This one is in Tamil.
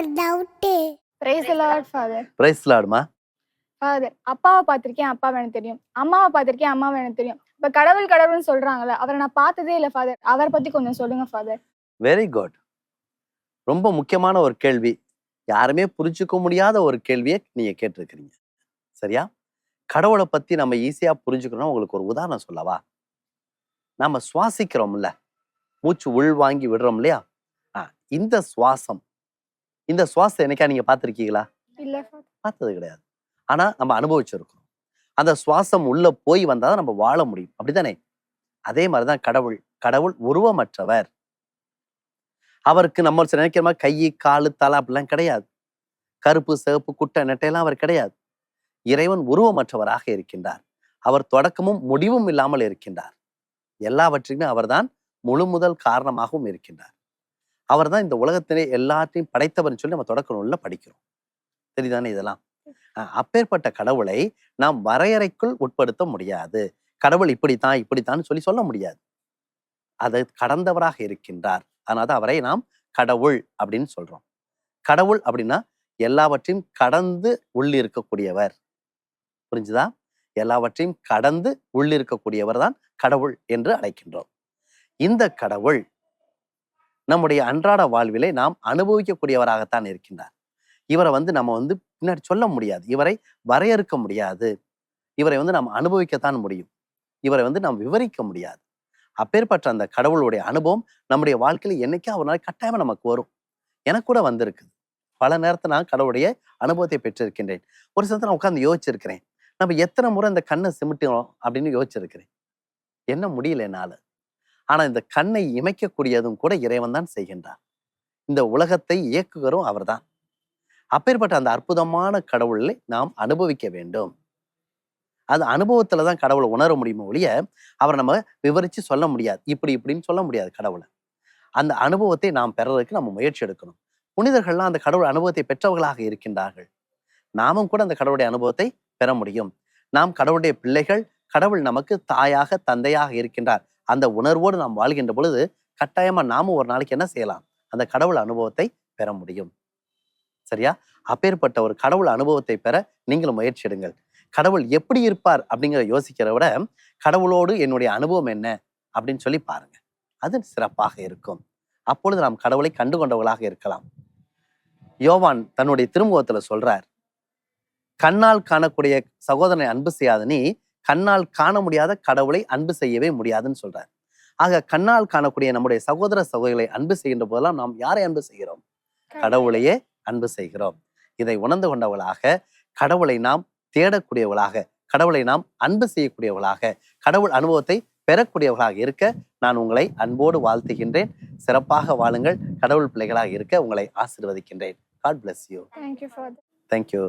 லார்ட் ஃபாதர் பிரைஸ் லாடுமா ஃபாதர் அப்பாவை பார்த்திருக்கேன் அப்பாவை எனக்கு தெரியும். அம்மாவை பார்த்திருக்கேன் அம்மாவை எனக்கு தெரியும். இப்ப கடவுள் கடவுள்னு சொல்றாங்கல்ல அவரை நான் பார்த்ததே இல்ல ஃபாதர் அவரை பத்தி கொஞ்சம் சொல்லுங்க ஃபாதர் வெரி குட் ரொம்ப முக்கியமான ஒரு கேள்வி. யாருமே புரிஞ்சுக்க முடியாத ஒரு கேள்வியை நீங்க கேட்டிருக்கிறீங்க. சரியா? கடவுளை பத்தி நம்ம ஈஸியா புரிஞ்சுக்கணும் உங்களுக்கு ஒரு உதாரணம் சொல்லவா? நம்ம சுவாசிக்கிறோம்ல. மூச்சு உள் வாங்கி விடுறோம் இல்லையா? ஆ, இந்த சுவாசம் இந்த சுவாசம் என்னைக்கா நீங்க பார்த்திருக்கீங்களா? பார்த்தது கிடையாது. ஆனா நம்ம அனுபவிச்சிருக்கிறோம். அந்த சுவாசம் உள்ள போய் வந்தாதான் நம்ம வாழ முடியும். அப்படிதானே அதே மாதிரிதான் கடவுள். கடவுள் உருவமற்றவர். அவருக்கு நம்ம நினைக்கிற மாதிரி கை காலு தலை அப்படிலாம் கிடையாது. கருப்பு சிவப்பு குட்டை நெட்டையெல்லாம் அவர் கிடையாது. இறைவன் உருவமற்றவராக இருக்கின்றார். அவர் தொடக்கமும் முடிவும் இல்லாமல் இருக்கின்றார். எல்லாவற்றுக்குமே அவர்தான் முழு முதல் காரணமாகவும் இருக்கின்றார். அவர்தான் இந்த உலகத்திலே எல்லாத்தையும் படைத்தவர்னு சொல்லி நம்ம தொடக்க நூலில் படிக்கிறோம். தெரியுதானே இதெல்லாம்? அப்பேற்பட்ட கடவுளை நாம் வரையறைக்குள் உட்படுத்த முடியாது. கடவுள் இப்படித்தான் இப்படித்தான் சொல்லி சொல்ல முடியாது. அதை கடந்தவராக இருக்கின்றார். அதனால தான் அவரை நாம் கடவுள் அப்படின்னு சொல்றோம். கடவுள் அப்படின்னா எல்லாவற்றையும் கடந்து உள்ளிருக்கக்கூடியவர். புரிஞ்சுதா? எல்லாவற்றையும் கடந்து உள்ளிருக்கக்கூடியவர் தான் கடவுள் என்று அழைக்கின்றோம். இந்த கடவுள் நம்முடைய அன்றாட வாழ்விலே நாம் அனுபவிக்கக்கூடியவராகத்தான் இருக்கின்றார். இவரை வந்து நம்ம வந்து பின்னாடி சொல்ல முடியாது. இவரை வரையறுக்க முடியாது. இவரை வந்து நாம் அனுபவிக்கத்தான் முடியும். இவரை வந்து நாம் விவரிக்க முடியாது. அப்பேற்பட்ட அந்த கடவுளுடைய அனுபவம் நம்முடைய வாழ்க்கையில என்னைக்கா ஒரு நாள் நமக்கு வரும். எனக்கு கூட வந்திருக்குது. பல நேரத்தை நான் கடவுளுடைய அனுபவத்தை பெற்றிருக்கின்றேன். ஒரு சிலத்தை நான் உட்கார்ந்து யோசிச்சிருக்கிறேன். நம்ம எத்தனை முறை இந்த கண்ணை சிமிட்டோம் அப்படின்னு யோசிச்சிருக்கிறேன். என்ன முடியல என்னால? ஆனா இந்த கண்ணை இமைக்கக்கூடியதும் கூட இறைவன் தான் செய்கின்றார் இந்த உலகத்தை இயக்குகிறோம் அவர்தான். அப்பேற்பட்ட அந்த அற்புதமான கடவுளை நாம் அனுபவிக்க வேண்டும். அது அனுபவத்துல தான் கடவுளை உணர முடியுமோ ஒழிய அவரை நம்ம விவரிச்சு சொல்ல முடியாது. இப்படி இப்படின்னு சொல்ல முடியாது கடவுளை. அந்த அனுபவத்தை நாம் பெறறதுக்கு நம்ம முயற்சி எடுக்கணும். புனிதர்கள்லாம் அந்த கடவுள் அனுபவத்தை பெற்றவர்களாக இருக்கின்றார்கள். நாமும் கூட அந்த கடவுளுடைய அனுபவத்தை பெற முடியும். நாம் கடவுளுடைய பிள்ளைகள் கடவுள் நமக்கு தாயாக தந்தையாக இருக்கின்றார். அந்த உணர்வோடு நாம் வாழ்கின்ற பொழுது கட்டாயமா நாமும் ஒரு நாளைக்கு என்ன செய்யலாம்? அந்த கடவுள் அனுபவத்தை பெற முடியும். சரியா? அப்பேற்பட்ட ஒரு கடவுள் அனுபவத்தை பெற நீங்களும் முயற்சி எடுங்கள். கடவுள் எப்படி இருப்பார் அப்படிங்கிற யோசிக்கிற விட கடவுளோடு என்னுடைய அனுபவம் என்ன? அப்படின்னு சொல்லி பாருங்க. அது சிறப்பாக இருக்கும். அப்பொழுது நாம் கடவுளை கண்டு கொண்டவர்களாக இருக்கலாம். யோவான் தன்னுடைய திருமுகத்துல சொல்றார் கண்ணால் காணக்கூடிய சகோதரனை அன்பு செய்யாத நீ கண்ணால் காண முடியாத கடவுளை அன்பு செய்யவே முடியாதுன்னு சொல்றார். ஆக கண்ணால் காணக்கூடிய நம்முடைய சகோதர சகோதரிகளை அன்பு செய்கின்ற போதெல்லாம் நாம் யாரை அன்பு செய்கிறோம்? கடவுளையே அன்பு செய்கிறோம். இதை உணர்ந்து கொண்டவர்களாக கடவுளை நாம் தேடக்கூடியவர்களாக கடவுளை நாம் அன்பு செய்யக்கூடியவர்களாக கடவுள் அனுபவத்தை பெறக்கூடியவர்களாக இருக்க நான் உங்களை அன்போடு வாழ்த்துகின்றேன். சிறப்பாக வாழுங்கள். கடவுள் பிள்ளைகளாக இருக்க உங்களை ஆசீர்வதிக்கின்றேன். God bless you thank you